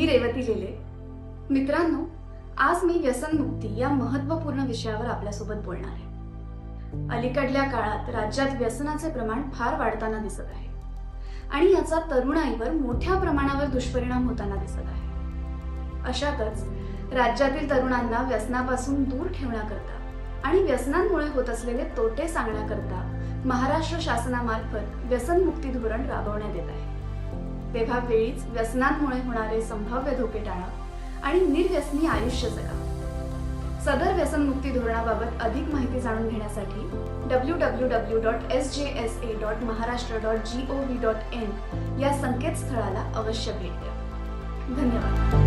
मी रेवती लिहिले. मित्रांनो आज मी व्यसनमुक्ती या महत्त्वपूर्ण विषयावर आपल्यासोबत बोलणार आहे. अलीकडल्या काळात राज्यात व्यसनाचे प्रमाण फार वाढताना दिसत आहे. आणि याचा तरुणाईवर मोठ्या प्रमाणावर दुष्परिणाम होताना दिसत आहे. अशातच राज्यातील तरुणांना व्यसनापासून दूर ठेवण्याकरता आणि व्यसनांमुळे होत असलेले तोटे सांगण्याकरता महाराष्ट्र शासनामार्फत व्यसनमुक्ती धोरण राबवण्यात येत आहे. तेव्हा वेळीच व्यसनांमुळे होणारे संभाव्य धोके टाळा आणि निर्व्यसनी आयुष्य जगा. सदर व्यसनमुक्ती धोरणाबाबत अधिक माहिती जाणून घेण्यासाठी W W W dot S J S A dot Maharashtra dot G O V dot in या संकेतस्थळाला अवश्य भेट द्या. धन्यवाद.